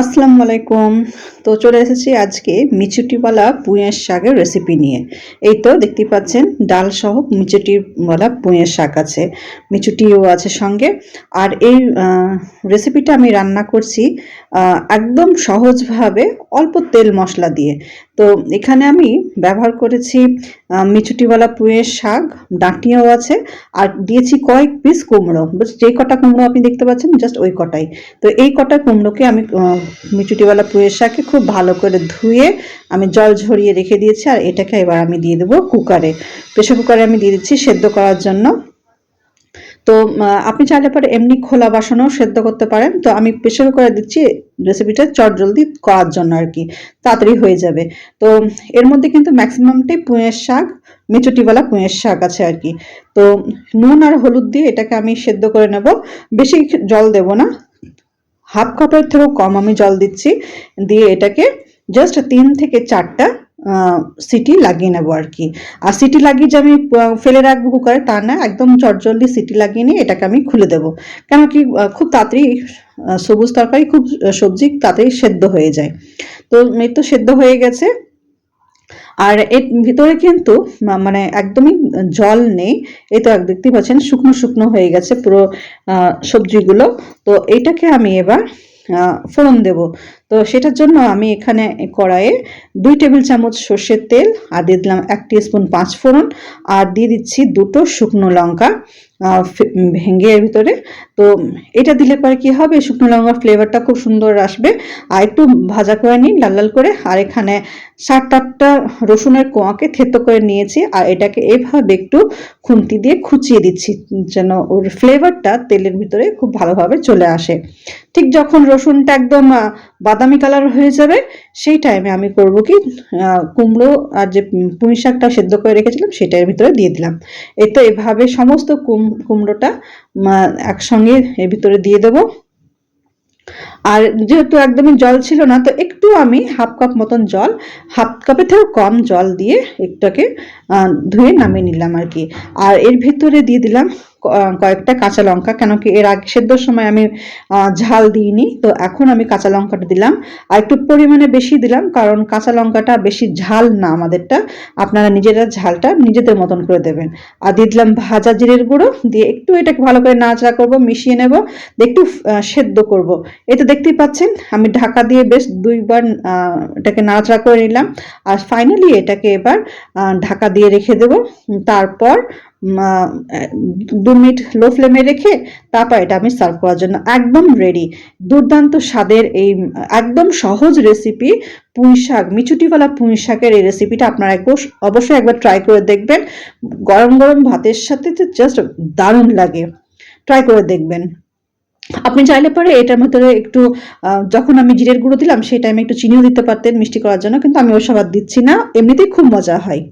আসসালামু আলাইকুম। তো চলে এসেছি আজকে মিচুটিওয়ালা পুঁয়ের শাকের রেসিপি নিয়ে। এই তো দেখতে পাচ্ছেন ডাল সহ মিচুটিওয়ালা পুঁয়ের শাক আছে, মিচুটিও আছে সঙ্গে। আর এই রেসিপিটা আমি রান্না করছি একদম সহজভাবে অল্প তেল মশলা দিয়ে। তো এখানে আমি ব্যবহার করেছি মিচুটিওয়ালা পুঁয়ের শাক, ডাঁটিয়াও আছে, আর দিয়েছি কয়েক পিস কুমড়ো। যে কটা কুমড়ো আপনি দেখতে পাচ্ছেন জাস্ট ওই কটাই। তো এই কটা কুমড়োকে আমি মিচুটিওয়ালা পুঁয়ের শাকে খুব ভালো করে ধুয়ে আমি জল ঝরিয়ে রেখে দিয়েছি আর এটাকে এবার আমি দিয়ে দেবো কুকারে। প্রেশার কুকারে আমি দিয়ে দিচ্ছি সেদ্ধ করার জন্য। তো আপনি চাইলে পরে এমনি খোলা বাসনেও সেদ্ধ করতে পারেন। তো আমি প্রেশার কুকারে দিচ্ছি রেসিপিটা চট জলদি করার জন্য আর কি। তাড়াতাড়ি হয়ে যাবে। তো, এর মধ্যে কিন্তু ম্যাক্সিমামটাই পুঁয়ের শাক মেচুটিওয়ালা পুঁয়ের শাক আছে আর কি। তো, নুন আর হলুদ দিয়ে এটাকে আমি সেদ্ধ করে নেব। বেশি জল দেব না। হাফ কাপের থেকেও কম আমি জল দিচ্ছি। দিয়ে এটাকে জাস্ট তিন থেকে চারটা সিটি লাগিয়ে নেব আর কি। আর সিটি লাগিয়ে যে আমি ফেলে রাখব কুকারে তা না, একদম চটজলদি সিটি লাগিয়ে নিয়ে এটাকে আমি খুলে দেবো। কেন কি খুব তাড়াতাড়ি সবুজ তরকারি, খুব সবজি তাড়াতাড়ি সেদ্ধ হয়ে যায়। তো তো সেদ্ধ হয়ে গেছে। আর এর ভিতরে কিন্তু মানে একদমই জল নেই। এই তো দেখতেই পাচ্ছেন, শুকনো শুকনো হয়ে গেছে পুরো সবজিগুলো। তো এটাকে আমি এবার ফোড়ন দেব। তো সেটার জন্য আমি এখানে কড়াইয়ে দুই টেবিল চামচ সর্ষের তেল, আর দিয়ে দিলাম এক স্পুন পাঁচ ফোড়ন, আর দিয়ে দিচ্ছি দুটো শুকনো লঙ্কা। ভেঙে এর ভিতরে। তো এটা দিলে পরে কি হবে? শুকনো লঙ্কার ফ্লেভারটা খুব সুন্দর আসবে। আর একটু ভাজা করে নিই লাল লাল করে। আর এখানে সাত আটটা রসুনের কোয়াকে থেতো করে নিয়েছি। আর এটাকে এভাবে একটু খুন্তি দিয়ে খুচিয়ে দিচ্ছি, যেন ওর ফ্লেভারটা তেলের ভিতরে খুব ভালোভাবে চলে আসে। ঠিক যখন রসুনটা একদম বাদামি কালার হয়ে যাবে, সেই টাইমে আমি করব কি কুমড়ো আর যে পুঁই শাকটা সেদ্ধ করে রেখেছিলাম সেটার ভিতরে দিয়ে দিলাম। এই তো এভাবে সমস্ত কুম কুমড়োটা একসঙ্গে এর ভিতরে দিয়ে দেবো। আর যেহেতু একদমই জল ছিল না, তো একটু আমি হাফ কাপ মতন জল, হাফ কাপের থেকেও কম জল দিয়ে একটাকে ধুয়ে নামিয়ে নিলাম আর কি। আর এর ভিতরে দিয়ে দিলাম কয়েকটা কাঁচা লঙ্কা কেন কি এর আগে সেদ্ধর সময় আমি ঝাল দিইনি, তো এখন আমি কাঁচা লঙ্কাটা দিলাম। আর একটু পরিমাণে বেশি দিলাম, কারণ কাঁচা লঙ্কাটা বেশি ঝাল না আমাদেরটা, আপনারা নিজেরা ঝালটা নিজেদের মতন করে দেবেন। আর দিয়ে দিলাম ভাজা জিরের গুঁড়ো, দিয়ে একটু এটাকে ভালো করে নাচড়া করব, মিশিয়ে নেব একটু সেদ্ধ করব। এই তো দেখতেই পাচ্ছেন, আমি ঢাকা দিয়ে বেশ দুইবার এটাকে নাড়াচাড়া করে নিলাম। আর ফাইনালি এটাকে এবার ঢাকা দিয়ে রেখে দেব। তারপর দু মিনিট লো ফ্লেমে রেখে তারপর এটা আমি সার্ভ করার জন্য একদম রেডি দুর্দান্ত স্বাদের এই, একদম সহজ রেসিপি পুঁই শাক, মিচুটিওয়ালা পুঁই শাকের এই রেসিপিটা আপনারা অবশ্যই একবার ট্রাই করে দেখবেন। গরম গরম ভাতের সাথে তো জাস্ট দারুণ লাগে। ট্রাই করে দেখবেন। আপনি চাইলে পরে এটার মধ্যে একটু যখন আমি জিরের গুঁড়ো দিলাম, সেই টাইমে একটু চিনিও দিতে পারতেন মিষ্টি করার জন্য, কিন্তু আমি ওসব আর দিচ্ছি না। এমনিতেই খুব মজা হয়।